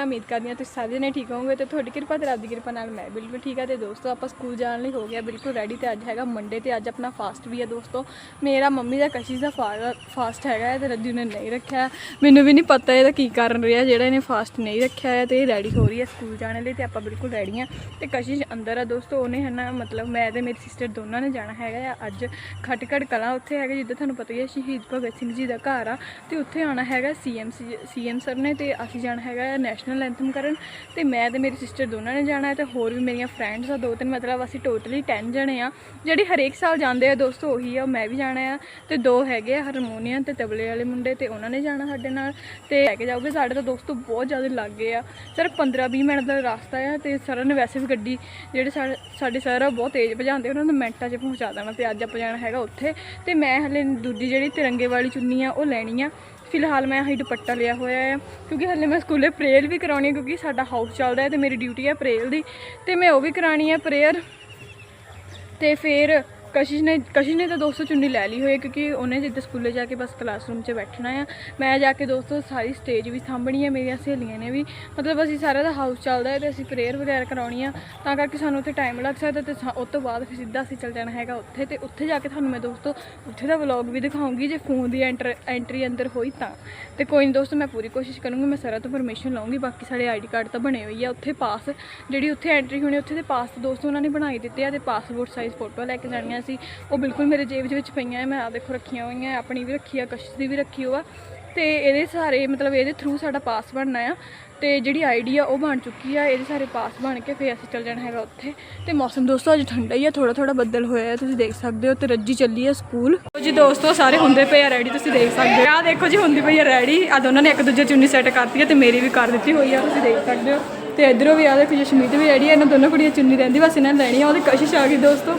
ਮੈਂ ਉਮੀਦ ਕਰਦੀ ਹਾਂ ਤੁਸੀਂ ਸਾਰੇ ਜਣੇ ਠੀਕ ਹੋਵੋਗੇ ਤੇ ਤੁਹਾਡੀ ਕਿਰਪਾ ਤੇ ਰੱਬ ਦੀ ਕਿਰਪਾ ਨਾਲ ਮੈਂ ਬਿਲਕੁਲ ਠੀਕ ਆ ਤੇ ਦੋਸਤੋ, ਆਪਾਂ ਸਕੂਲ ਜਾਣ ਲਈ ਹੋ ਗਿਆ, ਬਿਲਕੁਲ ਰੈਡੀ ਤੇ ਅੱਜ ਹੈਗਾ ਮੰਡੇ ਤੇ ਅੱਜ ਆਪਣਾ ਫਾਸਟ ਵੀ ਹੈ ਦੋਸਤੋ। ਮੇਰਾ ਮੰਮੀ ਦਾ ਕਸ਼ਿਸ਼ ਦਾ ਫਾਸਟ ਹੈਗਾ ਹੈ ਤੇ ਰੱਜੂ ਨੇ ਨਹੀਂ ਰੱਖਿਆ। ਮੈਨੂੰ ਵੀ ਨਹੀਂ ਪਤਾ ਇਹਦਾ ਕੀ ਕਾਰਨ ਰਿਹਾ, ਜਿਹੜਾ ਇਹਨੇ ਫਾਸਟ ਨਹੀਂ ਰੱਖਿਆ ਹੈ ਤੇ ਇਹ ਰੈਡੀ ਹੋ ਰਹੀ ਹੈ ਸਕੂਲ ਜਾਣ ਲਈ ਤੇ ਆਪਾਂ ਬਿਲਕੁਲ ਰੈਡੀ ਹਾਂ। ਤੇ ਕਸ਼ਿਸ਼ ਅੰਦਰ ਆ ਦੋਸਤੋ, ਉਹਨੇ ਹੈ ਨਾ ਮਤਲਬ ਮੈਂ ਤੇ ਮੇਰੀ ਸਿਸਟਰ ਦੋਨਾਂ ਨੇ ਜਾਣਾ ਹੈਗਾ ਆ। ਅੱਜ ਖਟਕੜ ਕਲਾਂ ਉੱਥੇ ਹੈਗਾ, ਜਿੱਦਾਂ ਤੁਹਾਨੂੰ ਪਤਾ ਹੀ ਹੈ ਸ਼ਹੀਦ ਭਗਤ ਸਿੰਘ ਜੀ ਦਾ ਘਰ ਆ ਤੇ ਉੱਥੇ ਆਣਾ ਹੈਗਾ ਸੀਐਮ ਸੀਐਮ ਸਰ ਨੇ ਤੇ ਅਸੀਂ ਜਾਣਾ ਹੈਗਾ ਨੈਸ਼ਨਲ ਐਂਥਮ ਕਰਨ ਤੇ ਮੈਂ ਤੇ ਮੇਰੀ ਸਿਸਟਰ ਦੋਨਾਂ ਨੇ ਜਾਣਾ ਹੈ ਤੇ ਹੋਰ ਵੀ ਮੇਰੀਆਂ ਫਰੈਂਡਸ ਆ, ਦੋ ਤਿੰਨ ਮਤਲਬ ਅਸੀਂ ਟੋਟਲੀ 10 ਜਣੇ ਆ, ਜਿਹੜੀ ਹਰੇਕ ਸਾਲ ਜਾਂਦੇ ਆ ਦੋਸਤੋ ਉਹੀ ਆ, ਮੈਂ ਵੀ ਜਾਣਾ ਆ ਤੇ ਦੋ ਹੈਗੇ ਆ ਹਾਰਮੋਨੀਅਮ ਤੇ ਤਬਲੇ ਵਾਲੇ ਮੁੰਡੇ ਤੇ ਉਹਨਾਂ ਨੇ ਜਾਣਾ ਸਾਡੇ ਨਾਲ ਤੇ ਲੈ ਕੇ ਜਾਓਗੇ, ਸਾਡੇ ਤਾਂ ਦੋਸਤੋ ਬਹੁਤ ਜ਼ਿਆਦਾ ਲੱਗੇ ਆ ਸਰ 15-20 ਮਿੰਟ ਦਾ ਰਸਤਾ ਆ ਤੇ ਸਰ ਨੇ ਵੈਸੇ ਵੀ ਗੱਡੀ ਜਿਹੜੇ ਸਾਡੇ ਸਾਡੇ ਸਰ ਆ ਬਹੁਤ ਤੇਜ਼ ਭਜਾਉਂਦੇ ਉਹਨਾਂ ਨੂੰ ਮਿੰਟਾਂ 'ਚ ਪਹੁੰਚਾ ਦੇਣਾ ਤੇ ਅੱਜ ਆਪਾਂ ਜਾਣਾ ਹੈਗਾ ਉੱਥੇ ਤੇ ਮੈਂ ਹਲੇ ਦੂਜੀ ਜਿਹੜੀ ਤਿਰੰਗੇ ਵਾਲੀ ਚੁੰਨੀ ਆ ਉਹ ਲੈਣੀ ਆ ਫਿਲਹਾਲ ਮੈਂ ਆਹੀ ਦੁਪੱਟਾ ਲਿਆ ਹੋਇਆ ਹੈ, ਕਿਉਂਕਿ ਹਲੇ ਮੈਂ ਸਕੂਲੇ ਪ੍ਰੇਅਰ ਵੀ ਕਰਾਉਣੀ ਹੈ, ਕਿਉਂਕਿ ਸਾਡਾ ਹਾਊਸ ਚੱਲਦਾ ਹੈ ਤੇ ਮੇਰੀ ਡਿਊਟੀ ਹੈ ਪ੍ਰੇਅਰ ਦੀ ਤੇ ਮੈਂ ਉਹ ਵੀ ਕਰਾਣੀ ਹੈ ਪ੍ਰੇਅਰ ਤੇ ਫਿਰ ਕਸ਼ਿਸ਼ ਨੇ ਕਸ਼ਿਸ਼ ਨੇ ਤਾਂ ਦੋਸਤੋ ਚੁੰਨੀ ਲੈ ਲਈ ਹੋਈ ਹੈ ਕਿਉਂਕਿ ਉਹਨੇ ਜਿੱਦਾਂ ਸਕੂਲੇ ਜਾ ਕੇ ਬਸ ਕਲਾਸਰੂਮ 'ਚ ਬੈਠਣਾ ਆ। ਮੈਂ ਜਾ ਕੇ ਦੋਸਤੋ ਸਾਰੀ ਸਟੇਜ ਵੀ ਸਾਂਭਣੀ ਹੈ ਮੇਰੀਆਂ ਸਹੇਲੀਆਂ ਨੇ ਵੀ। ਮਤਲਬ ਅਸੀਂ ਸਾਰਾ ਦਾ ਹਾਊਸ ਚੱਲਦਾ ਹੈ ਤੇ ਅਸੀਂ ਪ੍ਰੇਅਰ ਵਗੈਰਾ ਕਰਾਉਣੀ ਆ। ਤਾਂ ਕਰਕੇ ਸਾਨੂੰ ਉੱਥੇ ਟਾਈਮ ਲੱਗ ਸਕਦਾ ਤੇ ਸਾ- ਉਹ ਤੋਂ ਬਾਅਦ ਫਿਰ ਸਿੱਧਾ ਅਸੀਂ ਚੱਲ ਜਾਣਾ ਹੈਗਾ ਉੱਥੇ ਤੇ ਉੱਥੇ ਜਾ ਕੇ ਤੁਹਾਨੂੰ ਮੈਂ ਦੋਸਤੋ ਉੱਥੇ ਦਾ ਵਲੌਗ ਵੀ ਦਿਖਾਉਂਗੀ, ਜੇ ਫੋਨ ਦੀ ਐਂਟਰ ਐਂਟਰੀ ਅੰਦਰ ਹੋਈ ਤਾਂ। ਤੇ ਕੋਈ ਨਹੀਂ ਦੋਸਤੋ ਮੈਂ ਪੂਰੀ ਕੋਸ਼ਿਸ਼ ਕਰੂੰਗੀ, ਮੈਂ ਸਾਰਾ ਤੋਂ ਪਰਮਿਸ਼ਨ ਲਵਾਂਗੀ ਬਾਕੀ ਸਾਡੇ ਆਈਡੀ ਕਾਰਡ ਤਾਂ ਬਣੇ ਹੋਈ ਆ। ਉੱਥੇ ਪਾਸ ਜਿਹੜੀ ਉੱਥੇ ਐਂਟਰੀ ਹੋਣੀ, ਉੱਥੇ ਦੇ ਪਾਸ ਦੋਸਤੋ ਉਹਨਾਂ ਨੇ ਬਣਾਈ ਦਿੱਤੇ ਆ ਤੇ ਪਾਸਪੋਰਟ ਸਾਈਜ਼ ਫੋਟੋ ਲੈ ਕੇ ਜਾਣੀਆਂ ਸੀ, ਉਹ ਬਿਲਕੁਲ ਮੇਰੇ ਜੇਬ ਦੇ ਵਿੱਚ ਪਈਆਂ, ਮੈਂ ਆ ਦੇਖੋ ਰੱਖੀਆਂ ਹੋਈਆਂ, ਆਪਣੀ ਵੀ ਰੱਖੀ ਆ ਕਸ਼ਿਸ਼ ਦੀ ਵੀ ਰੱਖੀ ਹੋਆ ਤੇ ਇਹਦੇ ਸਾਰੇ ਮਤਲਬ ਇਹਦੇ ਥਰੂ ਸਾਡਾ ਪਾਸ ਬਣਨਾ ਆ, ਤੇ ਜਿਹੜੀ ਆਈਡੀ ਆ ਉਹ ਬਣ ਚੁੱਕੀ ਆ, ਇਹਦੇ ਸਾਰੇ ਪਾਸ ਬਣ ਕੇ ਫਿਰ ਅਸੀਂ ਚੱਲ ਜਾਣਾ ਹੈਗਾ ਉੱਥੇ। ਤੇ ਮੌਸਮ ਦੋਸਤੋ ਅੱਜ ਠੰਡਾ ਹੀ ਆ ਥੋੜਾ ਥੋੜਾ ਬੱਦਲ ਹੋਇਆ ਹੈ ਤੁਸੀਂ ਦੇਖ ਸਕਦੇ ਹੋ, ਤੇ ਰੱਜੀ ਚੱਲੀ ਆ ਸਕੂਲ। ਜੀ ਦੋਸਤੋ, ਸਾਰੇ ਹੁੰਦੇ ਪਏ ਆ ਰੈਡੀ ਤੁਸੀਂ ਦੇਖ ਸਕਦੇ ਹੋ। ਆ ਦੇਖੋ ਜੀ, ਹੁੰਦੀ ਪਈ ਆ ਰੈਡੀ ਆ ਦੋਨਾਂ ਨੇ ਇੱਕ ਦੂਜੇ ਚੁੰਨੀ ਸੈੱਟ ਕਰਤੀ ਆ ਤੇ ਮੇਰੀ ਵੀ ਕਰ ਦਿੱਤੀ ਹੋਈ ਆ, ਤੁਸੀਂ ਦੇਖ ਸਕਦੇ ਹੋ। ਤੇ ਇਧਰੋਂ ਵੀ ਆ ਦੇਖੋ ਜਸ਼ਮੀਤ ਵੀ ਰੈਡੀ ਆ, ਇਹਨਾਂ ਦੋਨੋਂ ਕੁੜੀਆਂ ਚੁੰਨੀ ਰਹਿੰਦੀ, ਬਸ ਇਹਨਾਂ ਨੇ ਲੈਣੀ ਆ, ਉਹਦੀ ਕਸ਼ਿਸ਼ ਆ ਗਈ ਦੋਸਤੋ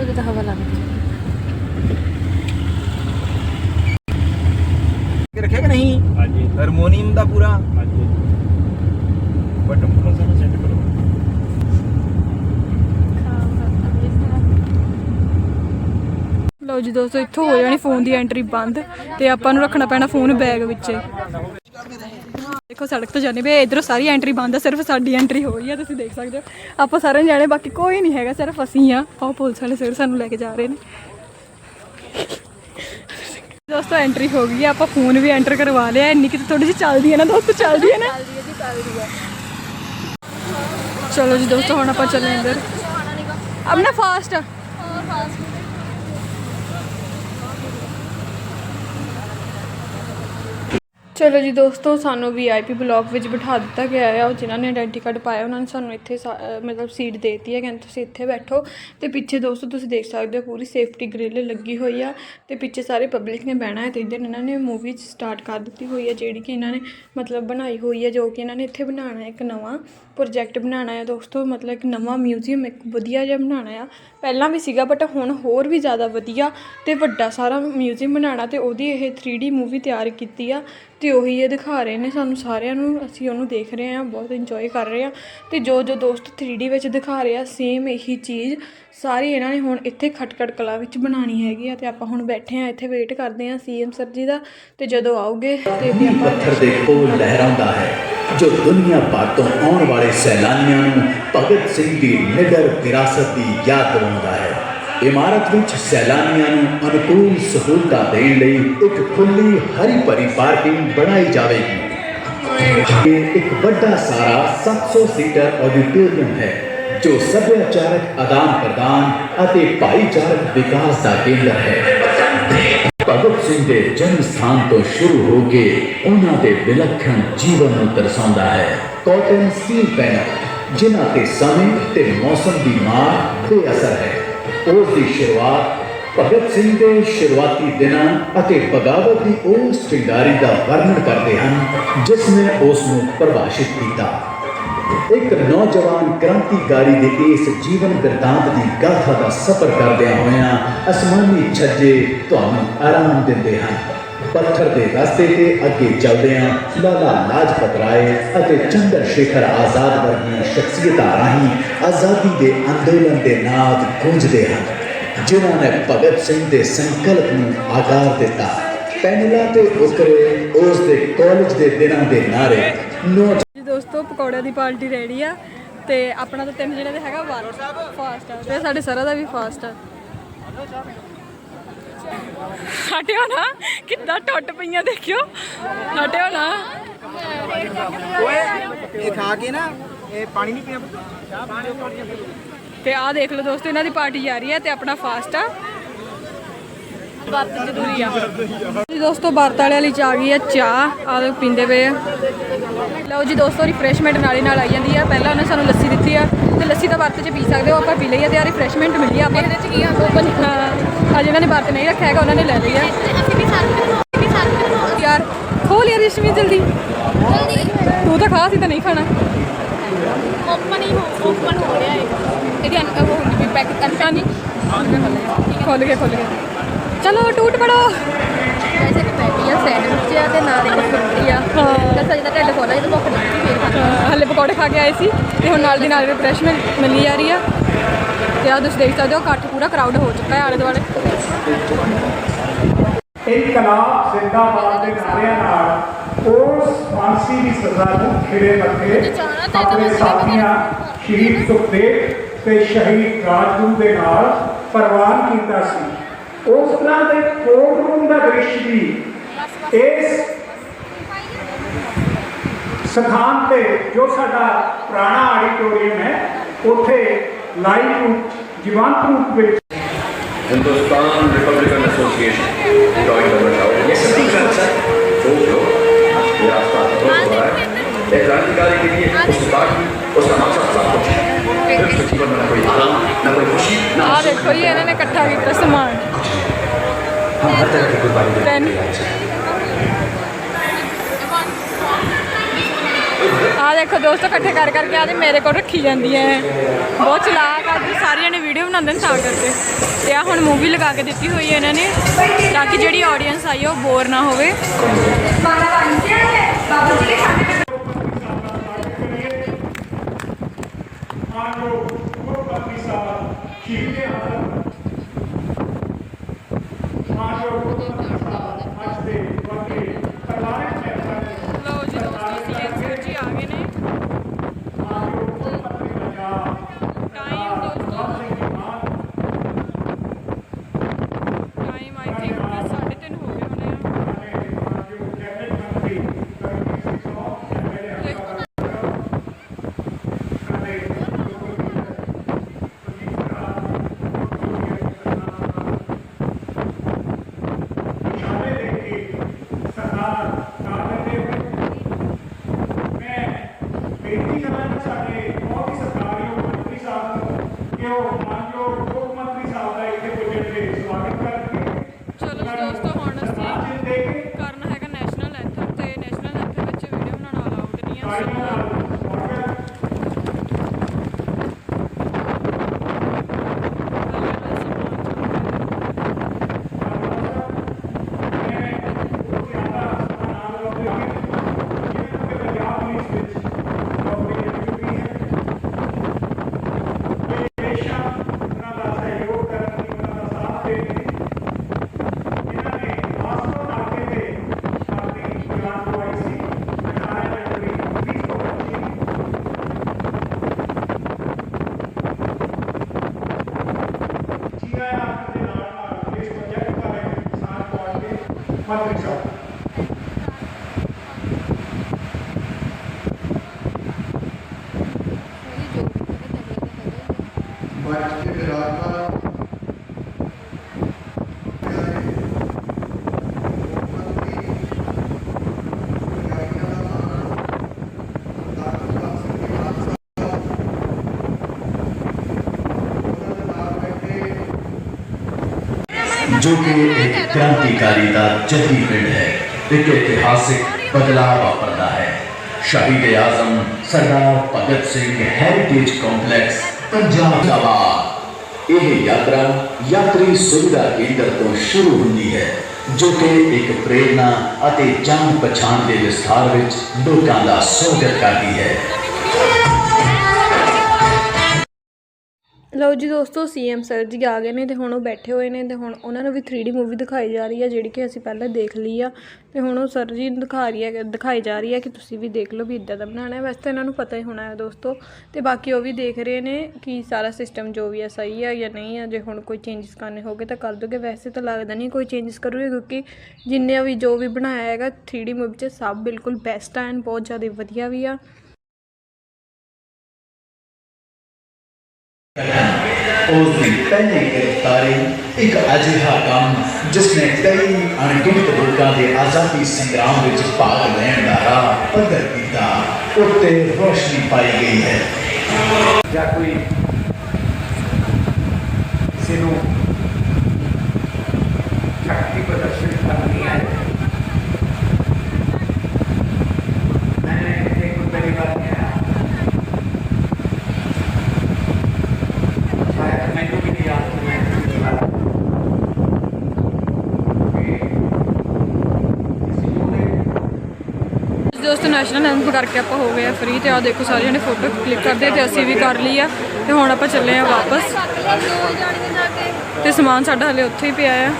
ਉਹਦੇ ਤਾਂ ਹਵਾ ਲੱਗਦੀ ਕੇ ਰੱਖਿਆ ਕਿ ਨਹੀਂ? ਹਾਂਜੀ। ਹਾਰਮੋਨੀਅਮ ਦਾ ਪੂਰਾ? ਹਾਂਜੀ। ਬਟਨ ਪੂਰਾ ਸਾਰਾ ਸੈੱਟ ਕਰੋ। ਲਓ ਜੀ ਦੋਸਤੋ ਇੱਥੋਂ ਹੋ ਜਾਣੀ ਫੋਨ ਦੀ ਐਂਟਰੀ ਬੰਦ ਤੇ ਆਪਾਂ ਨੂੰ ਰੱਖਣਾ ਪੈਣਾ ਫੋਨ ਬੈਗ ਵਿੱਚ। ਦੇਖੋ ਸੜਕ ਤੋਂ ਜਾਣੇ ਵੇ ਇਧਰੋਂ ਸਾਰੀ ਐਂਟਰੀ ਬੰਦ ਆ ਸਿਰਫ ਸਾਡੀ ਐਂਟਰੀ ਹੋਈ ਆ ਤੁਸੀਂ ਦੇਖ ਸਕਦੇ ਹੋ। ਆਪਾਂ ਸਾਰੇ ਜਾਣੇ ਬਾਕੀ ਕੋਈ ਨਹੀਂ ਹੈਗਾ ਸਿਰਫ ਅਸੀਂ ਆ। ਆਹ ਪੁਲਿਸ ਵਾਲੇ ਸਰ ਸਾਨੂੰ ਲੈ ਕੇ ਜਾ ਰਹੇ ਨੇ। ਦੋਸਤੋ ਐਂਟਰੀ ਹੋ ਗਈ ਆ, ਆਪਾਂ ਫੋਨ ਵੀ ਐਂਟਰ ਕਰਵਾ ਲਿਆ, ਇੰਨੀ ਕਿ ਥੋੜੀ ਜਿਹੀ ਚੱਲਦੀ ਹੈ ਨਾ ਦੋਸਤੋ, ਚੱਲਦੀ ਹੈ ਨਾ? ਚਲੋ ਜੀ ਦੋਸਤੋ, ਹੁਣ ਆਪਾਂ ਚੱਲੇ ਅੰਦਰ। ਆਪਣਾ ਫਾਸਟ ਚਲੋ ਜੀ ਦੋਸਤੋ, ਸਾਨੂੰ ਵੀਆਈਪੀ ਬਲਾਕ ਵਿੱਚ ਬਿਠਾ ਦਿੱਤਾ ਗਿਆ ਆ। ਉਹ ਜਿਨ੍ਹਾਂ ਨੇ ਆਇਡੈਂਟੀ ਕਾਰਡ ਪਾਇਆ, ਉਹਨਾਂ ਨੇ ਸਾਨੂੰ ਇੱਥੇ ਸਾ- ਮਤਲਬ ਸੀਟ ਦੇਤੀ ਹੈ। ਕਹਿੰਦੇ ਤੁਸੀਂ ਇੱਥੇ ਬੈਠੋ। ਤੇ ਪਿੱਛੇ ਦੋਸਤੋ, ਤੁਸੀਂ ਦੇਖ ਸਕਦੇ ਹੋ ਪੂਰੀ ਸੇਫਟੀ ਗ੍ਰਿਲ ਲੱਗੀ ਹੋਈ ਆ। ਤੇ ਪਿੱਛੇ ਸਾਰੇ ਪਬਲਿਕ ਨੇ ਬਹਿਣਾ ਹੈ ਤੇ ਇੱਧਰ ਇਹਨਾਂ ਨੇ ਮੂਵੀ ਸਟਾਰਟ ਕਰ ਦਿੱਤੀ ਹੋਈ ਹੈ ਜਿਹੜੀ ਕਿ ਇਹਨਾਂ ਨੇ ਮਤਲਬ ਬਣਾਈ ਹੋਈ ਹੈ ਜੋ ਕਿ ਇਹਨਾਂ ਨੇ ਇੱਥੇ ਬਣਾਉਣਾ ਹੈ ਇੱਕ ਨਵਾਂ ਪ੍ਰੋਜੈਕਟ ਬਣਾਉਣਾ ਹੈ। ਦੋਸਤੋ, ਮਤਲਬ ਇੱਕ ਨਵਾਂ ਮਿਊਜ਼ੀਅਮ ਇੱਕ ਵਧੀਆ ਜਿਹਾ ਬਣਾਉਣਾ ਆ। ਪਹਿਲਾਂ ਵੀ ਸੀਗਾ ਬਟ ਹੁਣ ਹੋਰ ਵੀ ਜ਼ਿਆਦਾ ਵਧੀਆ ਤੇ ਵੱਡਾ ਸਾਰਾ ਮਿਊਜ਼ੀਅਮ ਬਣਾਉਣਾ ਤੇ ਉਹਦੀ ਇਹ 3D ਮੂਵੀ ਤਿਆਰ ਕੀਤੀ ਆ। ਅਤੇ ਉਹੀ ਇਹ ਦਿਖਾ ਰਹੇ ਨੇ ਸਾਨੂੰ ਸਾਰਿਆਂ ਨੂੰ। ਅਸੀਂ ਉਹਨੂੰ ਦੇਖ ਰਹੇ ਹਾਂ, ਬਹੁਤ ਇੰਜੋਏ ਕਰ ਰਹੇ ਹਾਂ। ਅਤੇ ਜੋ ਜੋ ਦੋਸਤ ਥ੍ਰੀ ਡੀ ਵਿੱਚ ਦਿਖਾ ਰਹੇ ਆ ਸੇਮ ਇਹੀ ਚੀਜ਼। ਸਾਰੀ ਇਹਨਾਂ ਨੇ ਹੁਣ ਇੱਥੇ ਖਟਕੜ ਕਲਾ ਵਿੱਚ ਬਣਾਉਣੀ ਹੈਗੀ ਆ ਅਤੇ ਆਪਾਂ ਹੁਣ ਬੈਠੇ ਆ ਇੱਥੇ ਵੇਟ ਕਰਦੇ ਆ ਸੀਐਮ ਸਰ ਜੀ ਦਾ। ਅਤੇ ਜਦੋਂ ਆਉਗੇ, ਤੇ ਵੀ ਆਪਾਂ ਪੱਥਰ ਦੇ ਕੋਲ ਲਹਿਰਾਉਂਦਾ ਹੈ, ਜੋ ਦੁਨੀਆ ਭਰ ਤੋਂ ਆਉਣ ਵਾਲੇ ਸੈਲਾਨੀਆਂ ਨੂੰ ਭਗਤ ਸਿੰਘ ਦੀ ਨਿਡਰ ਵਿਰਾਸਤ ਦੀ ਯਾਦ ਦਿਵਾਉਂਦਾ ਹੈ। ਇਮਾਰਤ ਵਿੱਚ ਸੈਲਾਨੀਆਂ ਨੂੰ ਅਨੁਕੂਲ ਸਹੂਲਤਾਂ ਦੇਣ ਲਈ ਇੱਕ ਖੁੱਲੀ ਹਰੀ ਭਰੀ ਪਾਰਕਿੰਗ ਬਣਾਈ ਜਾਵੇਗੀ। ਇਹ ਇੱਕ ਵੱਡਾ ਸਾਰਾ 700 ਸੀਟਰ ਆਡੀਟੋਰੀਅਮ ਹੈ, ਜੋ ਸੱਭਿਆਚਾਰਕ ਆਦਾਨ ਪ੍ਰਦਾਨ ਅਤੇ ਭਾਈਚਾਰਕ ਵਿਕਾਸ ਦਾ ਕੇਂਦਰ ਹੈ। ਭਗਤ ਸਿੰਘ ਦੇ ਜਨਮ ਸਥਾਨ ਤੋਂ ਸ਼ੁਰੂ ਹੋ ਕੇ ਉਹਨਾਂ ਦੇ ਵਿਲੱਖਣ ਜੀਵਨ ਨੂੰ ਦਰਸਾਉਂਦਾ ਹੈ। ਕਾਟਨ ਸਟੀਲ ਪੈਨਲ ਜਿਨ੍ਹਾਂ ਤੇ ਸਮੇਂ ਤੇ ਮੌਸਮ ਦੀ ਮਾਰ ਬੇਅਸਰ ਹੈ। ਉਸ ਦੀ ਸ਼ੁਰੂਆਤ, ਭਗਤ ਸਿੰਘ ਦੇ ਸ਼ੁਰੂਆਤੀ ਦਿਨਾਂ ਅਤੇ ਬਗਾਵਤ ਦੀ ਉਸ ਚਿੰਗਾਰੀ ਦਾ ਵਰਣਨ ਕਰਦੇ ਹਨ, ਜਿਸ ਨੇ ਉਸ ਨੂੰ ਪ੍ਰਭਾਸ਼ਿਤ ਕੀਤਾ। ਇੱਕ ਨੌਜਵਾਨ ਕ੍ਰਾਂਤੀਕਾਰੀ ਦੇ ਇਸ ਜੀਵਨ ਬਿਰਤਾਂਤ ਦੀ ਗਾਥਾ ਦਾ ਸਫ਼ਰ ਕਰਦਿਆਂ ਹੋਇਆਂ ਅਸਮਾਨੀ ਛੱਜੇ ਤੁਹਾਨੂੰ ਆਰਾਮ ਦਿੰਦੇ ਹਨ। ਪੱਥਰ ਦੇ ਰਸਤੇ ਤੇ ਅੱਗੇ ਚੱਲਦਿਆਂ ਲਾਲਾ ਲਾਜਪਤ ਰਾਏ ਅਤੇ ਚੰਦਰ ਸ਼ੇਖਰ ਆਜ਼ਾਦ ਵਰਗੀਆਂ ਸ਼ਖਸੀਅਤਾਂ ਰਾਹੀਂ ਆਜ਼ਾਦੀ ਦੇ ਅੰਦੋਲਨ ਦੇ ਨਾਦ ਗੂੰਜਦੇ ਹਨ, ਜਿਨ੍ਹਾਂ ਨੇ ਭਗਤ ਸਿੰਘ ਦੇ ਸੰਕਲਪ ਨੂੰ ਆਕਾਰ ਦਿੱਤਾ। ਪੈਨਲਾ ਤੇ ਉਕਰੇ ਉਸ ਦੇ ਕਾਲਜ ਦੇ ਦਿਨਾਂ ਦੇ ਨਾਰੇ। ਨੋ ਜੀ ਦੋਸਤੋ, ਪਕੌੜਿਆਂ ਦੀ ਪਾਰਟੀ ਰੈਡੀ ਆ ਤੇ ਆਪਣਾ ਤਾਂ ਤਿੰਨ ਜਣੇ ਦਾ ਹੈਗਾ ਵਨ ਫਾਸਟ ਆ ਤੇ ਸਾਡੇ ਸਰਾਂ ਦਾ ਵੀ ਫਾਸਟ ਆ। ਹਟਿਓ ਨਾ ਕਿੱਦਾਂ ਟੁੱਟ ਪਈਆਂ ਦੇਖਿਓ। ਹਟਿਓ ਨਾ। ਓਏ ਇਹ ਖਾ ਕੇ ਨਾ ਇਹ ਪਾਣੀ ਨਹੀਂ ਪੀਣਾ। ਤੇ ਆਹ ਦੇਖ ਲਓ ਦੋਸਤੋ ਇਹਨਾਂ ਦੀ ਪਾਰਟੀ ਜਾ ਰਹੀ ਹੈ ਤੇ ਆਪਣਾ ਫਾਸਟ ਆ। ਵਰਤ ਜ਼ਰੂਰੀ ਆ। ਜੀ ਦੋਸਤੋ ਵਰਤ ਵਾਲੇ ਵਾਲੀ ਚ ਆ ਗਈ ਆ ਚਾਹ। ਆਹ ਦੇਖੋ ਪੀਂਦੇ ਪਏ ਆ। ਲਓ ਜੀ ਦੋਸਤੋ ਰਿਫਰੈਸ਼ਮੈਂਟ ਨਾਲੇ ਨਾਲ ਆਈ ਜਾਂਦੀ ਆ। ਪਹਿਲਾਂ ਉਹਨੇ ਸਾਨੂੰ ਲੱਸੀ ਦਿੱਤੀ ਆ ਤੇ ਲੱਸੀ ਤਾਂ ਵਰਤ 'ਚ ਪੀ ਸਕਦੇ ਹੋ ਆਪਾਂ ਪੀ ਲਈ ਆ ਤੇ ਆ ਰਿਫਰੈਸ਼ਮੈਂਟ ਮਿਲੀ ਆ ਆਪਾਂ ਇਹਦੇ 'ਚ ਕੀ ਆ? ਆ ਜਿਹਨਾਂ ਨੇ ਵਰਤ ਨਹੀਂ ਰੱਖਿਆ ਹੈਗਾ ਉਹਨਾਂ ਨੇ ਲੈ ਲਈ ਆ। ਯਾਰ ਖੋਲ ਯਾਰ ਰਿਸ਼ਮੀ ਜਲਦੀ। ਜਲਦੀ। ਤੂੰ ਤਾਂ ਖਾ ਸੀ ਤਾਂ ਨਹੀਂ ਖਾਣਾ। ਓਪਨ ਹੀ ਓਪਨ ਹੋ ਰਿਹਾ ਹੈ ਇਹਦੀ ਅਨ ਉਹ ਹੁੰਦੀ ਵੀ ਪੈਕਟ ਅਨਪੈਕ ਨਹੀਂ। ਖੋਲ ਕੇ ਖੋਲ ਕੇ। ਚਲੋ ਟੂਟ ਪੜੋ ਵੈਸੇ ਕਿ ਪੈਟੀ ਆ ਸੈਂਡਵਿਚ ਆ ਤੇ ਨਾਲ ਇੱਕ ਫਰੂਟੀ ਆ। ਹਾਂ। ਤੇ ਸਜਦਾ ਢਿੱਡ ਖੋਲਾ ਜਦੋਂ ਭੁੱਖ ਲੱਗੀ ਫੇਰ ਖਾਣਾ ਅਹ ਹਲੇ ਪਕੌੜੇ ਖਾ ਕੇ ਆਏ ਸੀ ਤੇ ਹੁਣ ਨਾਲ ਦੀ ਨਾਲ ਰਿਫਰੈਸ਼ਮੈਂਟ ਮਿਲੀ ਜਾ ਰਹੀ ਆ। ਤੇ ਆ ਤੁਸੀਂ ਦੇਖ ਸਕਦੇ ਹੋ ਇਕੱਠ ਪੂਰਾ ਕਰਾਊਡ ਹੋ ਚੁੱਕਾ ਹੈ ਆਲੇ ਦੁਆਲੇ। ਇਨਕਲਾਬ ਜ਼ਿੰਦਾਬਾਦ ਦੇ ਨਾਰਿਆਂ ਨਾਲ ਉਸ ਫਾਂਸੀ ਦੀ ਸਜ਼ਾ ਨੂੰ ਖਿੜੇ ਮੱਥੇ ਆਪਣੇ ਸਾਥੀਆਂ ਸ਼ਹੀਦ ਸੁਖਦੇਵ ਤੇ ਸ਼ਹੀਦ ਰਾਜਗੁਰੂ ਦੇ ਨਾਲ ਪ੍ਰਵਾਨ ਕੀਤਾ ਸੀ। ਉਸ ਤਰ੍ਹਾਂ ਦੇ ਕੋਰਟ ਰੂਮ ਦਾ ਦ੍ਰਿਸ਼ ਵੀ ਇਸ ਸਥਾਨ ਤੇ ਜੋ ਸਾਡਾ ਪੁਰਾਣਾ ਆਡੀਟੋਰੀਅਮ ਹੈ ਉੱਥੇ ਲਾਈਵ ਰੂਪ ਜੀਵੰਤ ਰੂਪ ਵਿੱਚ हिंदुस्तान रिपब्लिकन एसोसिएशन जॉइन करना चाहोगे ये सभी का सर सोच लो ये रास्ता बहुत बड़ा है एक क्रांतिकारी के लिए उस पार्टी उसका मकसद सब कुछ है फिर उसके जीवन में न कोई आराम न कोई खुशी न ਆ ਦੇਖੋ ਜੀ ਇਹਨਾਂ ਨੇ ਇਕੱਠਾ ਕੀਤਾ হাতে রাখি কুরবানি দেন ਆ ਦੇਖੋ ਦੋਸਤੋ, ਇਕੱਠੇ ਕਰ ਕਰਕੇ ਆਦੇ ਮੇਰੇ ਕੋਲ ਰੱਖੀ ਜਾਂਦੀ ਹੈ ਬਹੁਤ ਚਲਾਕ ਆ ਜੀ ਸਾਰਿਆਂ ਨੇ ਵੀਡੀਓ ਬਣਾਉਂਦੇ ਨੇ ਤਾਂ ਕਰਕੇ। ਤੇ ਆ ਹੁਣ ਮੂਵੀ ਲਗਾ ਕੇ ਦਿੱਤੀ ਹੋਈ ਹੈ ਇਹਨਾਂ ਨੇ, ਤਾਂ ਕਿ ਜਿਹੜੀ ਆਡੀਅנס ਆਈ ਉਹ ਬੋਰ ਨਾ ਹੋਵੇ। ਸਰਦਾਰ economics ਜੋ ਕਿ ਇੱਕ ਕ੍ਰਾਂਤੀਕਾਰੀ ਦਾ ਜੱਦੀ ਪਿੰਡ ਹੈ, ਇੱਕ ਇਤਿਹਾਸਿਕ ਬਦਲਾਅ ਵਾਪਰਦਾ ਹੈ। ਸ਼ਹੀਦ ਆਜ਼ਮ ਸਰਦਾਰ ਭਗਤ ਸਿੰਘ ਹੈਰੀਟੇਜ ਕੰਪਲੈਕਸ ਪੰਜਾਬ ਦਾ ਇਹ ਯਾਤਰਾ ਯਾਤਰੀ ਸੁਵਿਧਾ ਕੇਂਦਰ ਤੋਂ ਸ਼ੁਰੂ ਹੁੰਦੀ ਹੈ, ਜੋ ਕਿ ਇੱਕ ਪ੍ਰੇਰਣਾ ਅਤੇ ਜਾਣ ਪਛਾਣ ਦੇ ਵਿਸਥਾਰ ਵਿੱਚ ਲੋਕਾਂ ਦਾ ਸਵਾਗਤ ਕਰਦੀ ਹੈ। ਲਓ ਜੀ ਦੋਸਤੋ ਸੀਐਮ ਸਰ ਜੀ ਆ ਗਏ ਨੇ ਤੇ ਹੁਣ ਉਹ ਬੈਠੇ ਹੋਏ ਨੇ ਤੇ ਹੁਣ ਉਹਨਾਂ ਨੂੰ ਵੀ 3D ਮੂਵੀ ਦਿਖਾਈ ਜਾ ਰਹੀ ਆ, ਜਿਹੜੀ ਕਿ ਅਸੀਂ ਪਹਿਲਾਂ ਦੇਖ ਲਈ ਆ। ਤੇ ਹੁਣ ਉਹ ਸਰ ਜੀ ਨੂੰ ਦਿਖਾ ਰਹੀ ਹੈ ਦਿਖਾਈ ਜਾ ਰਹੀ ਹੈ ਕਿ ਤੁਸੀਂ ਵੀ ਦੇਖ ਲਓ ਵੀ ਇਦਾਂ ਦਾ ਬਣਾਉਣਾ ਹੈ। ਵੈਸੇ ਤਾਂ ਇਹਨਾਂ ਨੂੰ ਪਤਾ ਹੀ ਹੋਣਾ ਹੈ ਦੋਸਤੋ। ਤੇ ਬਾਕੀ ਉਹ ਵੀ ਦੇਖ ਰਹੇ ਨੇ ਕਿ ਸਾਰਾ ਸਿਸਟਮ ਜੋ ਵੀ ਹੈ ਸਹੀ ਹੈ ਜਾਂ ਨਹੀਂ ਹੈ ਜੇ ਹੁਣ ਕੋਈ ਚੇਂਜਸ ਕਰਨੇ ਹੋਗੇ ਤਾਂ ਕਰ ਦੋਗੇ। ਵੈਸੇ ਤਾਂ ਲੱਗਦਾ ਨਹੀਂ ਕੋਈ ਚੇਂਜਸ ਕਰੂਗੇ ਕਿਉਂਕਿ ਜਿੰਨੇ ਵੀ ਜੋ ਵੀ ਬਣਾਇਆ ਹੈਗਾ 3D ਮੂਵੀ 'ਚ ਸਭ ਬਿਲਕੁਲ ਬੈਸਟ ਆ ਐਂਡ ਬਹੁਤ ਜ਼ਿਆਦਾ ਵਧੀਆ ਵੀ ਆ। ਉਸ ਦੀ ਪਹਿਲੀ ਗ੍ਰਿਫਤਾਰੀ ਇੱਕ ਅਜਿਹਾ ਕੰਮ ਜਿਸ ਨੇ ਕਈ ਅਣਗਿਣਤ ਲੋਕਾਂ ਦੇ ਆਜ਼ਾਦੀ ਸੰਗਰਾਮ ਵਿੱਚ ਭਾਗ ਲੈਣ ਦਾ ਰਾਹ ਪੱਧਰ ਕੀਤਾ, ਉੱਤੇ ਰੋਸ਼ਨੀ ਪਾਈ ਗਈ ਹੈ। ਜਾਂ ਕੋਈ ਕਿਸੇ ਨੂੰ ਸ਼ਕਤੀ ਪ੍ਰਦਰਸ਼ਿਤ ਕਰਨੀ ਹੈ ਮੈਂ ਇੱਕ ਪਹਿਲੀ ਵਾਰ ਕਿਹਾ ਸ਼ਾਇਦ ਮੈਨੂੰ ਵੀ ਨਹੀਂ ਯਾਦ ਕਿ ਮੈਂ ਕਿਹੜੀ ਵਾਰ ਕਿਸੇ ਨੂੰ ਨੇ ਦੋਸਤੋ ਨੈਸ਼ਨਲ ਐਂਥਮ ਕਰਕੇ ਆਪਾਂ ਹੋ ਗਏ ਆ ਫ੍ਰੀ ਤੇ ਆ ਦੇਖੋ ਸਾਰੇ ਜਣੇ ਫੋਟੋ ਕਲਿੱਕ ਕਰਦੇ ਤੇ ਅਸੀਂ ਵੀ ਕਰ ਲਈ ਆ ਤੇ ਹੁਣ ਆਪਾਂ ਚੱਲੇ ਆ ਵਾਪਸ। ਤੇ ਸਮਾਨ ਸਾਡਾ ਹਲੇ ਉੱਥੇ ਹੀ ਪਿਆ ਆ।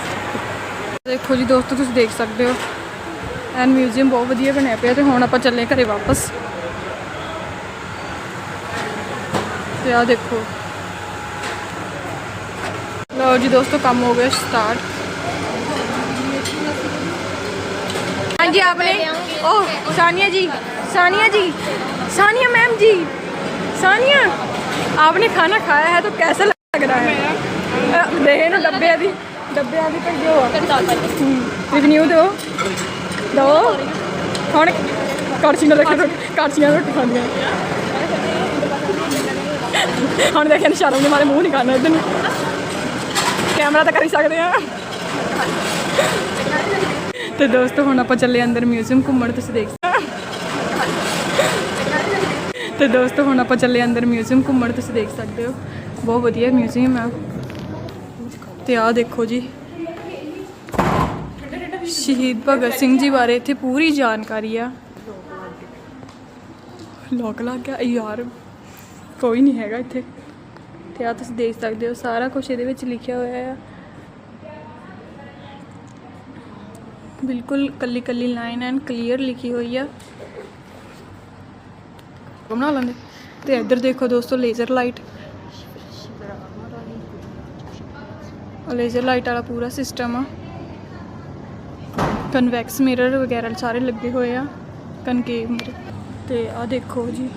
ਦੇਖੋ ਜੀ ਦੋਸਤੋ, ਤੁਸੀਂ ਦੇਖ ਸਕਦੇ ਹੋ। ਐਨ ਮਿਊਜ਼ੀਅਮ ਬਹੁਤ ਵਧੀਆ ਬਣਿਆ ਪਿਆ ਤੇ ਹੁਣ ਆਪਾਂ ਚੱਲੇ ਘਰੇ ਵਾਪਸ। ਤੇ ਆ ਦੇਖੋ। ਲਓ ਜੀ ਦੋਸਤੋ, ਕੰਮ ਹੋ ਗਿਆ ਸਟਾਰਟ हाँ जी आपने ओह सानिया जी सानिया जी सानिया मैम जी सानिया आपने खाना खाया है तो कैसा लग रहा है देखे ना डब्बे दी डब्बे दी भैया रिव्यू दो दो ਹੁਣ ਕੜਛੀਆਂ ਰੱਖ ਰੋ ਕੜਛੀਆਂ ਰੋਟੀ ਖਾਂਦੀਆਂ ਹੁਣ ਦੇਖਿਆ ਨੀ ਸ਼ਰਮ ਦੇ ਮਾਰੇ ਮੂੰਹ ਨਹੀਂ ਕਰਨਾ ਇਧਰ ਨੂੰ ਕੈਮਰਾ ਤਾਂ ਕਰ ਹੀ ਸਕਦੇ ਆ ਤੇ ਦੋਸਤੋ, ਹੁਣ ਆਪਾਂ ਚੱਲੇ ਅੰਦਰ ਮਿਊਜ਼ੀਅਮ ਘੁੰਮਣ, ਤੁਸੀਂ ਦੇਖ ਸਕਦੇ ਤੇ ਦੋਸਤੋ, ਹੁਣ ਆਪਾਂ ਚੱਲੇ ਅੰਦਰ ਮਿਊਜ਼ੀਅਮ ਘੁੰਮਣ, ਤੁਸੀਂ ਦੇਖ ਸਕਦੇ ਹੋ। ਬਹੁਤ ਵਧੀਆ ਮਿਊਜ਼ੀਅਮ ਆ। ਤੇ ਆਹ ਦੇਖੋ ਜੀ। ਸ਼ਹੀਦ ਭਗਤ ਸਿੰਘ ਜੀ ਬਾਰੇ ਇੱਥੇ ਪੂਰੀ ਜਾਣਕਾਰੀ ਆ। ਲੋਕ ਲੱਗ ਗਿਆ। ਯਾਰ, ਕੋਈ ਨਹੀਂ ਹੈਗਾ ਇੱਥੇ। ਤੇ ਆ ਤੁਸੀਂ ਦੇਖ ਸਕਦੇ ਹੋ, ਸਾਰਾ ਕੁਝ ਇਹਦੇ ਵਿੱਚ ਲਿਖਿਆ ਹੋਇਆ ਆ। ਬਿਲਕੁਲ ਕੱਲੀ ਕੱਲੀ ਲਾਈਨ ਐਂਡ ਕਲੀਅਰ ਲਿਖੀ ਹੋਈ ਆ। ਬਣਾ ਲੈਂਦੇ ਤੇ ਇੱਧਰ ਦੇਖੋ ਦੋਸਤੋ ਲੇਜ਼ਰ ਲਾਈਟ ਲੇਜ਼ਰ ਲਾਈਟ ਵਾਲਾ ਪੂਰਾ ਸਿਸਟਮ ਆ। ਕਨਵੈਕਸ ਮਿਰਰ ਵਗੈਰਾ ਸਾਰੇ ਲੱਗੇ ਹੋਏ ਆ। ਕਨਕੇਵ ਮਿਰਰ ਤੇ ਆ ਦੇਖੋ ਜੀ।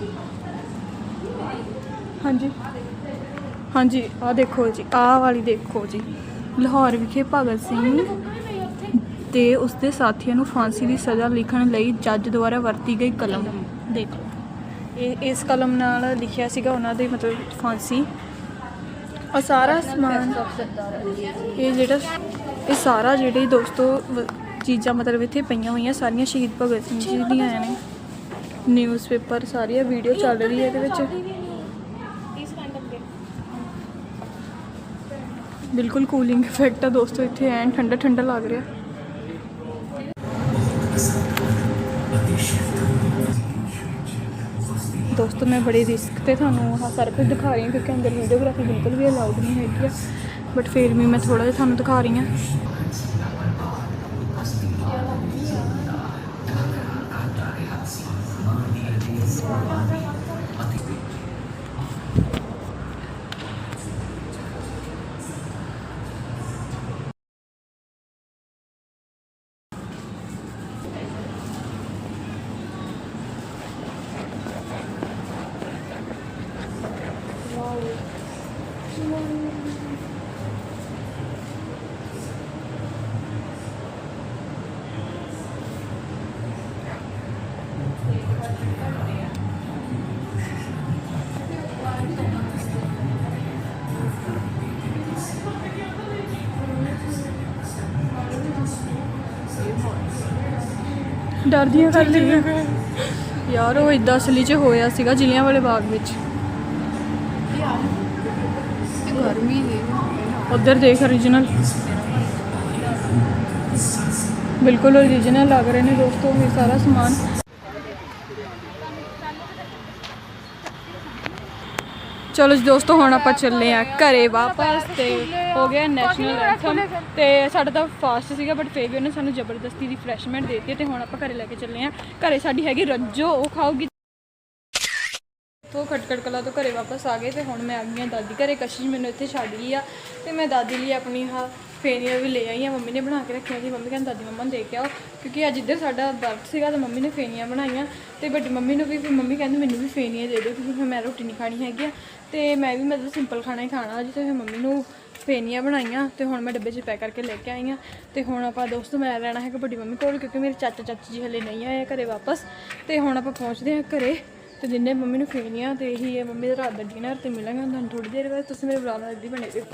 ਹਾਂਜੀ। ਹਾਂਜੀ ਆ ਦੇਖੋ ਜੀ। ਆਹ ਵਾਲੀ ਦੇਖੋ ਜੀ। ਲਾਹੌਰ ਵਿਖੇ ਭਗਤ ਸਿੰਘ ਤੇ ਉਸਦੇ ਸਾਥੀਆਂ ਨੂੰ ਫਾਂਸੀ ਦੀ ਸਜ਼ਾ ਲਿਖਣ ਲਈ ਜੱਜ ਦੁਆਰਾ ਵਰਤੀ ਗਈ ਕਲਮ। ਦੇਖ ਲਓ। ਇਹ, ਇਸ ਕਲਮ ਨਾਲ ਲਿਖਿਆ ਸੀਗਾ ਉਹਨਾਂ ਦੇ ਮਤਲਬ ਫਾਂਸੀ। ਔਰ ਸਾਰਾ ਸਮਾਨ, ਇਹ ਜਿਹੜਾ, ਇਹ ਸਾਰਾ ਜਿਹੜੇ ਦੋਸਤੋ ਚੀਜ਼ਾਂ ਮਤਲਬ ਇੱਥੇ ਪਈਆਂ ਹੋਈਆਂ, ਸਾਰੀਆਂ ਸ਼ਹੀਦ ਭਗਤ ਸਿੰਘ ਜੀ ਦੀਆਂ ਨੇ। ਨਿਊਜ਼ਪੇਪਰ ਸਾਰੀਆਂ ਵੀਡੀਓ ਚੱਲ ਰਹੀ ਹੈ ਇਹਦੇ ਵਿੱਚ। ਬਿਲਕੁਲ ਕੂਲਿੰਗ ਇਫੈਕਟ ਆ ਦੋਸਤੋ, ਇੱਥੇ ਐਨ ਠੰਡਾ ਠੰਡਾ ਲੱਗ ਰਿਹਾ। ਦੋਸਤੋ, ਮੈਂ ਬੜੇ ਰਿਸਕ ਤੇ ਤੁਹਾਨੂੰ ਆਹ ਸਾਰਾ ਕੁਝ ਦਿਖਾ ਰਹੀ ਹਾਂ ਕਿਉਂਕਿ ਅੰਦਰ ਵੀਡੀਓਗ੍ਰਾਫੀ ਬਿਲਕੁਲ ਵੀ ਅਲਾਉਡ ਨਹੀਂ ਹੈਗੀ ਆ। ਬਟ ਫਿਰ ਵੀ ਮੈਂ ਥੋੜਾ ਜਿਹਾ ਤੁਹਾਨੂੰ ਦਿਖਾ ਰਹੀ ਹਾਂ। ਡਰਦੀਆਂ ਕਰ ਲਈ ਯਾਰ ਉਹ ਇਦਾਂ ਅਸਲੀ 'ਚ ਹੋਇਆ ਸੀਗਾ ਜ਼ਿਲ੍ਹਿਆਂ ਵਾਲੇ ਬਾਗ ਵਿੱਚ। ਗਰਮੀ ਉਧਰ ਦੇਖ origignal ਬਿਲਕੁਲ ਓਰੀਜਨਲ ਲੱਗ ਰਹੇ ਨੇ ਦੋਸਤੋ ਇਹ ਸਾਰਾ ਸਮਾਨ। ਚਲੋ ਜੀ ਦੋਸਤੋ, ਹੁਣ ਆਪਾਂ ਚੱਲੇ ਆ ਘਰੇ ਵਾਪਸ ਤੇ ਹੋ ਗਿਆ ਨੈਸ਼ਨਲ ਐਂਥਮ ਤੇ ਸਾਡਾ ਤਾਂ ਫਾਸਟ ਸੀਗਾ ਬਟ ਫੇਰ ਵੀ ਉਹਨੇ ਸਾਨੂੰ ਜ਼ਬਰਦਸਤੀ ਰਿਫਰੈਸ਼ਮੈਂਟ ਦੇ ਦਿੱਤੀ ਤੇ ਹੁਣ ਆਪਾਂ ਘਰੇ ਲੈ ਕੇ ਚੱਲੇ ਆ ਘਰੇ ਸਾਡੀ ਹੈਗੀ ਰੱਜੋ, ਉਹ ਖਾਊਗੀ। ਤੋਂ ਖਟਕੜ ਕਲਾ ਤੋਂ ਘਰੇ ਵਾਪਸ ਆ ਗਏ ਤੇ ਹੁਣ ਮੈਂ ਆ ਗਈ ਹਾਂ ਦਾਦੀ ਘਰੇ, ਕਸ਼ਿਸ਼ ਮੈਨੂੰ ਇੱਥੇ ਛੱਡ ਗਈ ਆ ਤੇ ਮੈਂ ਦਾਦੀ ਲਈ ਆਪਣੀ ਹਾਂ ਫੇਨੀਆਂ ਵੀ ਲੈ ਆਈਆਂ, ਮੰਮੀ ਨੇ ਬਣਾ ਕੇ ਰੱਖੀਆਂ ਸੀ। ਮੰਮੀ ਕਹਿੰਦੀ, ਦਾਦੀ, ਮੰਮਾ ਨੂੰ ਦੇ ਕੇ ਆਓ। ਕਿਉਂਕਿ ਅੱਜ ਇੱਧਰ ਸਾਡਾ ਬਰਥ ਸੀਗਾ ਤਾਂ ਮੰਮੀ ਨੇ ਫੇਨੀਆਂ ਬਣਾਈਆਂ ਤੇ ਵੱਡੀ ਮੰਮੀ ਨੂੰ ਵੀ, ਫਿਰ ਮੰਮੀ ਕਹਿੰਦੀ, ਮੈਨੂੰ ਵੀ ਫੇਨੀਆਂ ਦੇ ਦਿਓ ਕਿਉਂਕਿ ਫਿਰ ਮੈਂ ਰੋਟੀ ਨਹੀਂ ਖਾਣੀ ਹੈਗੀ ਆ। ਤੇ ਮੈਂ ਵੀ ਮਤਲਬ ਸਿੰਪਲ ਖਾਣਾ ਹੀ ਖਾਣਾ ਅੱਜ ਤੇ ਫਿਰ ਮੰਮੀ ਨੂੰ ਫੇਨੀਆਂ ਬਣਾਈਆਂ ਤੇ ਹੁਣ ਮੈਂ ਡੱਬੇ 'ਚ ਪੈਕ ਕਰਕੇ ਲੈ ਕੇ ਆਈ ਆ। ਤੇ ਹੁਣ ਆਪਾਂ ਦੋਸਤੋ ਮੈਂ ਰਹਿਣਾ ਹੈਗਾ ਵੱਡੀ ਮੰਮੀ ਕੋਲ ਕਿਉਂਕਿ ਮੇਰੇ ਚਾਚਾ ਚਾਚੀ ਜੀ ਹਲੇ ਨਹੀਂ ਆਏ ਘਰੇ ਵਾਪਸ। ਤੇ ਹੁਣ ਆਪਾਂ ਪਹੁੰਚਦੇ ਹਾਂ ਘਰੇ ਤੇ ਜਿੰਨੇ ਮੰਮੀ ਨੂੰ ਫੇਨੀਆਂ ਤੇ ਇਹੀ ਹੈ ਮੰਮੀ ਦਾ ਰਾਤ ਦਾ ਡਿਨਰ ਤੇ ਮਿਲਾਂਗੇ। ਹੁਣ ਤੁਹਾਨੂੰ ਥੋੜੀ ਦੇਰ ਬਾਅਦ ਤੁਸੀਂ ਮੇਰੇ ਬੁਲਾ ਨਾਲ ਇੱਦੀ ਬਣੇ ਰਹੋ।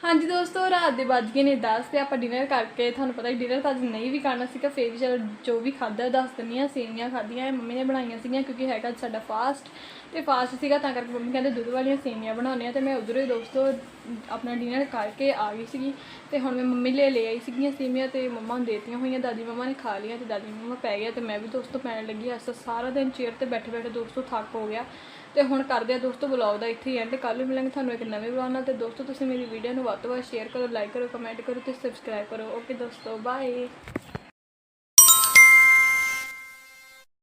ਹਾਂਜੀ ਦੋਸਤੋ, ਰਾਤ ਦੇ ਵੱਜ ਗਏ ਨੇ 10 ਤੇ ਆਪਾਂ ਡਿਨਰ ਕਰਕੇ ਤੁਹਾਨੂੰ ਪਤਾ ਹੀ ਡਿਨਰ ਤਾਂ ਅੱਜ ਨਹੀਂ ਵੀ ਕਰਨਾ ਸੀਗਾ, ਫੇਰ ਵੀ ਚਲੋ ਜੋ ਵੀ ਖਾਦਾ ਦੱਸ ਦਿੰਦੀ ਹਾਂ ਸੇਵੀਆਂ ਖਾਧੀਆਂ ਮੰਮੀ ਨੇ ਬਣਾਈਆਂ ਸੀਗੀਆਂ ਕਿਉਂਕਿ ਹੈਗਾ ਅੱਜ ਸਾਡਾ ਫਾਸਟ ਤੇ ਫਾਸਟ ਸੀਗਾ ਤਾਂ ਕਰਕੇ ਮੰਮੀ ਕਹਿੰਦੇ ਦੁੱਧ ਵਾਲੀਆਂ ਸੇਵੀਆਂ ਬਣਾਉਣੇ ਆ ਤੇ ਮੈਂ ਉਧਰੋਂ ਹੀ ਦੋਸਤੋ ਆਪਣਾ ਡਿਨਰ ਕਰਕੇ ਆ ਗਈ ਸੀਗੀ ਤੇ ਹੁਣ ਮੈਂ ਮੰਮੀ ਲੈ ਲੈ ਆਈ ਸੀਗੀਆਂ ਸੇਵੀਆਂ ਤੇ ਮੰਮਾ ਨੂੰ ਦੇਤੀਆਂ ਹੋਈਆਂ, ਦਾਦੀ ਮੰਮਾ ਨੇ ਖਾ ਲਈਆਂ ਤੇ ਦਾਦੀ ਮੰਮਾ ਪੈ ਗਿਆ ਤੇ ਮੈਂ ਵੀ ਦੋਸਤੋ ਪੈਣ ਲੱਗੀ ਅੱਜ ਤਾਂ ਸਾਰਾ ਦਿਨ ਚੇਅਰ ਤੇ ਬੈਠੇ ਬੈਠੇ ਦੋਸਤੋ ਥੱਕ ਹੋ ਗਿਆ। ਤੇ ਹੁਣ ਕਰਦੇ ਆ ਦੋਸਤੋ ਬਲੌਗ ਦਾ ਇੱਥੇ ਐਂਡ ਕੱਲ ਨੂੰ ਮਿਲਾਂਗੇ ਤੁਹਾਨੂੰ ਇੱਕ ਨਵੇਂ ਬਲੌਗ ਨਾਲ। ਤੇ ਦੋਸਤੋ, ਤੁਸੀਂ ਮੇਰੀ ਵੀਡੀਓ ਨੂੰ ਵੱਧ ਤੋਂ ਵੱਧ ਸ਼ੇਅਰ ਕਰੋ ਲਾਈਕ ਕਰੋ ਕਮੈਂਟ ਕਰੋ ਤੇ ਸਬਸਕ੍ਰਾਈਬ ਕਰੋ। ਓਕੇ ਦੋਸਤੋ ਬਾਏ